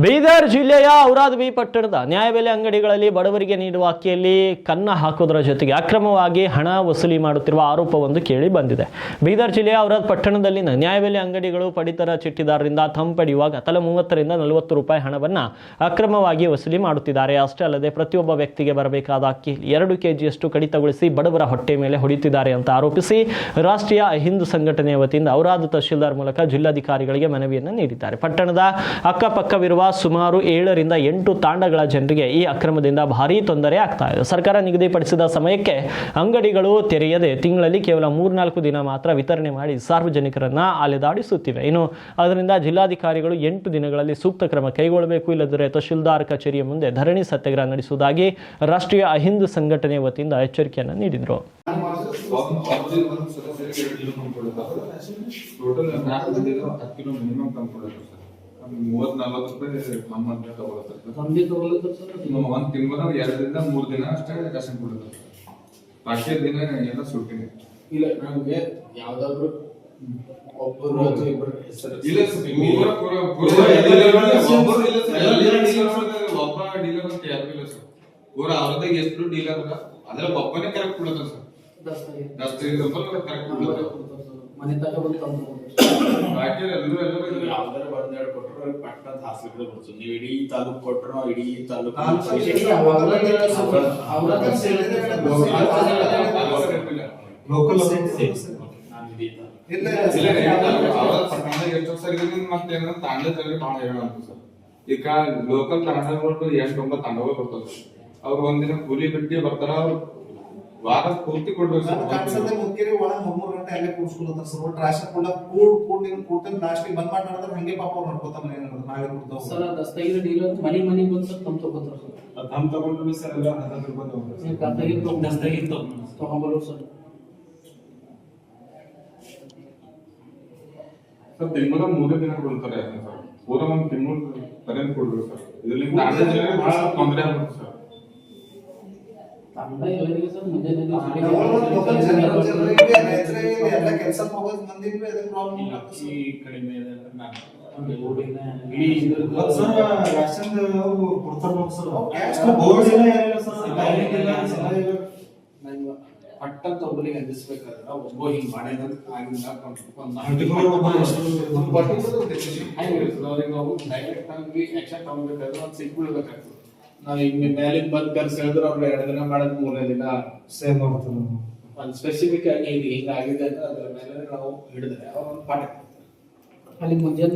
ಬೀದರ್ ಜಿಲ್ಲೆಯ ಔರಾದ್ವಿ ಪಟ್ಟಣದ ನ್ಯಾಯಬೆಲೆ ಅಂಗಡಿಗಳಲ್ಲಿ ಬಡವರಿಗೆ ನೀಡುವ ಅಕ್ಕಿಯಲ್ಲಿ ಕನ್ನ ಹಾಕುವುದರ ಜೊತೆಗೆ ಅಕ್ರಮವಾಗಿ ಹಣ ವಸೂಲಿ ಮಾಡುತ್ತಿರುವ ಆರೋಪವೊಂದು ಕೇಳಿ ಬಂದಿದೆ. ಬೀದರ್ ಜಿಲ್ಲೆಯ ಔರಾದ್ ಪಟ್ಟಣದಲ್ಲಿನ ನ್ಯಾಯಬೆಲೆ ಅಂಗಡಿಗಳು ಪಡಿತರ ಚಿಟ್ಟಿದಾರರಿಂದ ತಂಪಡಿಯುವಾಗ ಪಡೆಯುವಾಗ ತಲಾ ಮೂವತ್ತರಿಂದ ನಲವತ್ತು ರೂಪಾಯಿ ಹಣವನ್ನು ಅಕ್ರಮವಾಗಿ ವಸೂಲಿ ಮಾಡುತ್ತಿದ್ದಾರೆ. ಅಷ್ಟೇ ಅಲ್ಲದೆ ಪ್ರತಿಯೊಬ್ಬ ವ್ಯಕ್ತಿಗೆ ಬರಬೇಕಾದ ಅಕ್ಕಿ ಎರಡು ಕೆಜಿಯಷ್ಟು ಕಡಿತಗೊಳಿಸಿ ಬಡವರ ಹೊಟ್ಟೆ ಮೇಲೆ ಹೊಡೆಯುತ್ತಿದ್ದಾರೆ ಅಂತ ಆರೋಪಿಸಿ ರಾಷ್ಟ್ರೀಯ ಹಿಂದೂ ಸಂಘಟನೆಯ ವತಿಯಿಂದ ಔರಾದ್ ತಹಶೀಲ್ದಾರ್ ಮೂಲಕ ಜಿಲ್ಲಾಧಿಕಾರಿಗಳಿಗೆ ಮನವಿಯನ್ನು ನೀಡಿದ್ದಾರೆ. ಪಟ್ಟಣದ ಅಕ್ಕಪಕ್ಕವಿರುವ ಸುಮಾರು ಏಳರಿಂದ ಎಂಟು ತಾಂಡಗಳ ಜನರಿಗೆ ಈ ಅಕ್ರಮದಿಂದ ಭಾರಿ ತೊಂದರೆ ಆಗ್ತಾ ಇದೆ. ಸರ್ಕಾರ ನಿಗದಿಪಡಿಸಿದ ಸಮಯಕ್ಕೆ ಅಂಗಡಿಗಳು ತೆರೆಯದೆ ತಿಂಗಳಲ್ಲಿ ಕೇವಲ ಮೂರ್ನಾಲ್ಕು ದಿನ ಮಾತ್ರ ವಿತರಣೆ ಮಾಡಿ ಸಾರ್ವಜನಿಕರನ್ನ ಅಲೆದಾಡಿಸುತ್ತಿವೆ. ಇನ್ನು ಅದರಿಂದ ಜಿಲ್ಲಾಧಿಕಾರಿಗಳು ಎಂಟು ದಿನಗಳಲ್ಲಿ ಸೂಕ್ತ ಕ್ರಮ ಕೈಗೊಳ್ಳಬೇಕು. ಇಲ್ಲದರೆ ತಹಶೀಲ್ದಾರ್ ಕಚೇರಿಯ ಮುಂದೆ ಧರಣಿ ಸತ್ಯಾಗ್ರಹ ನಡೆಸುವುದಾಗಿ ರಾಷ್ಟ್ರೀಯ ಅಹಿಂದು ಸಂಘಟನೆ ವತಿಯಿಂದ ಎಚ್ಚರಿಕೆಯನ್ನು ನೀಡಿದರು. ಟೋಟಲ್ ಮೂವತ್ತ್ ನಲ್ವತ್ತು ರೂಪಾಯಿ ತಗೊಳತ್ತೆ. ಒಂದ್ ತಿಂಗಳ ಎರಡರಿಂದ ಮೂರ್ ದಿನ ಅಷ್ಟೇ ರೇಷನ್ ಕೊಡುತ್ತೆ. ಬಾಕಿ ದಿನ ಎಲ್ಲ ಸುಟ್ಟಿನಿ ಇಲ್ಲ ನಮ್ಗೆ ಯಾವ್ದಾದ್ರು ಒಬ್ಬರು ಇಬ್ಬರು ಇಲ್ಲ ಸರ್ ಪೂರ ಪೂರ ಒಬ್ಬರು ಇಲ್ಲ ಸರ್. ಒಬ್ಬ ಡೀಲರ್ ಅಂತ ಯಾರು ಇಲ್ಲ ಸರ್. ಪೂರ ಅವ್ರದಾಗ ಎಷ್ಟು ಡೀಲರ್ ಅದ. ಅದ್ರ ಒಬ್ಬನೇ ಕರೆಕ್ಟ್ ಕೊಡುತ್ತ ಸರ್. ಒಬ್ಬರು ಕರೆಕ್ಟ್ ಕೊಡುತ್ತೆ. ಮನೆ ತನಕ ಬಂದು ತಂದು ಎಲ್ಲರೂ ಎಲ್ಲರೂ ಇಲ್ಲ. ಯಾವ್ದಾರ ಒಂದ್ ಎರಡು ಕೊಟ್ರು ಅವ್ರಿಗೆ ಪಟ್ಟಣ ಹಾಸ್ಪಿಟಲ್ ಕೊಡ್ಸು ನೀವು ಇಡೀ ತಾಲೂಕ್ ಕೊಟ್ರು ನಾವು ಇಡೀ ತಾಲೂಕ್ ಲೋಕಲ್ ನಾನು ಇಡೀ ತಾಲೂಕ್. ಇಲ್ಲ ಇಲ್ಲ. ಅವರ ಪಟ್ಟಣದಾಗ ಎಷ್ಟು ಸರಿ ಮತ್ತೆ ಏನಂದ್ರೆ ತಾಂಡ ಸರಿ ಭಾಳ ಹೇಳ ಸರ್. ಈಗ ಲೋಕಲ್ ತಾಂಡಗಳು ಎಂಟು ಒಂಬತ್ತು ತಾಂಡಗಳು ಬರ್ತಾವ ಸರ್ ಅವ್ರು ಒಂದಿನ ಕೂಲಿ ಬಿಟ್ಟು ಬರ್ತಾರ. ಅವ್ರು ವಾರ ಪೂರ್ತಿ ಕೊಡ್ಬೇಕು ನನ್ನ ಕಾಣಿಸದೆ ಸರ್ ಮುಖ್ಯರಿ ಒಳಗ್ ಮೂರ್ ಗಂಟೆ ಅಲ್ಲೇ ಕೂಡ್ಸ್ಕೊಳತ್ತಾರ ಸರ್. ಒಟ್ಟು ರಾಶನ್ ಕೂಡ ಕೂಡ್ ಕೂಡ್ ನಿನ್ ಕೂಡ್ತೇನೆ ಲಾಸ್ಟಿಗೆ ಬಂದ್ ಮಾಡಿ ಹಂಗೆ ಪಾಪ ಅವ್ರು ನಡ್ಕೋತ ಮನೆ ನಾವೇ ಕೊಡ್ತಾವ ಸರ್ ದಸ್ತಾಗಿರ ಡೀಲರ್ ಮನೆ ಮನಿ ಬಂದು ಸರ್ ತಮ್ಮ ತಗೋತಾರ ಸರ್. ನಮ್ ತಗೊಂಡ್ರು ಸರ್ ಎಲ್ಲ ಹತ್ತತ್ತು ರೂಪಾಯಿ ತಗೊಂಡ್ರು ನೀವು ದಸ್ತಾಗಿರ ದಸ್ತಾಗಿರ್ ತಗೊಂಡ್ ತಗೊಂಬರೋ ಸರ್. ಸರ್. ತಿಂಗಳ ಮೂರೇ ದಿನ ಕೊಡ್ತಾರೆ ಸರ್? ಪೂರ ಒಂದ್ ತಿಂಗಳು ಪರ್ಯಂತ ಕೊಡ್ಬೇಕು ಸರ್. ಇದರಿಂದ ಜನರಿಗೆ ಬಹಳ ತೊಂದರೆ ಆಗುತ್ತೆ ಸರ್. ಈ ಕಡಿಮೆ ಇದೆ ಅಂದ್ರೆ ನಾನು ಪಟ್ಟಂತ ಒಬ್ಬರಿಗೆ ಅಂದಿಸ್ಬೇಕಾದ್ರೆ ಒಬ್ಬ ಹಿಂಗ್ ಮಾಡಿದಂತ ಆಗಿಲ್ಲ ಅವ್ರಿಗೆ ಡೈರೆಕ್ಟ್ ಆಗಿ ಆಕ್ಷನ್ ತಗೋಬೇಕಾದ್ರೆ ಒಂದ್ ಸಿಕ್ ಬೀಳ್ಬೇಕಾಗ್ತದೆ ನಾವ್ ಈಗ ಮೇಲಿಂದ ಬಂದ್ ಕರ್ಸ್ ಹೇಳಿದ್ರೆ ಅವ್ರು ಎರಡು ದಿನ ಮಾಡಕ್ ಮೂರನೇ ದಿನ ಸೇವ್ ಮಾಡ್ತಾರೆ. ಒಂದ್ ಸ್ಪೆಸಿಫಿಕ್ ಆಗಿ ಇದು ಹಿಂಗಾಗಿದೆ ಅಂದ್ರೆ ಅದ್ರ ಮೇಲೆ ನಾವು ಹಿಡಿದ್ರೆ ಅವ್ರ ಒಂದು ಪಾಠ. ಅಲ್ಲಿ ಮುಂಜಾನೆ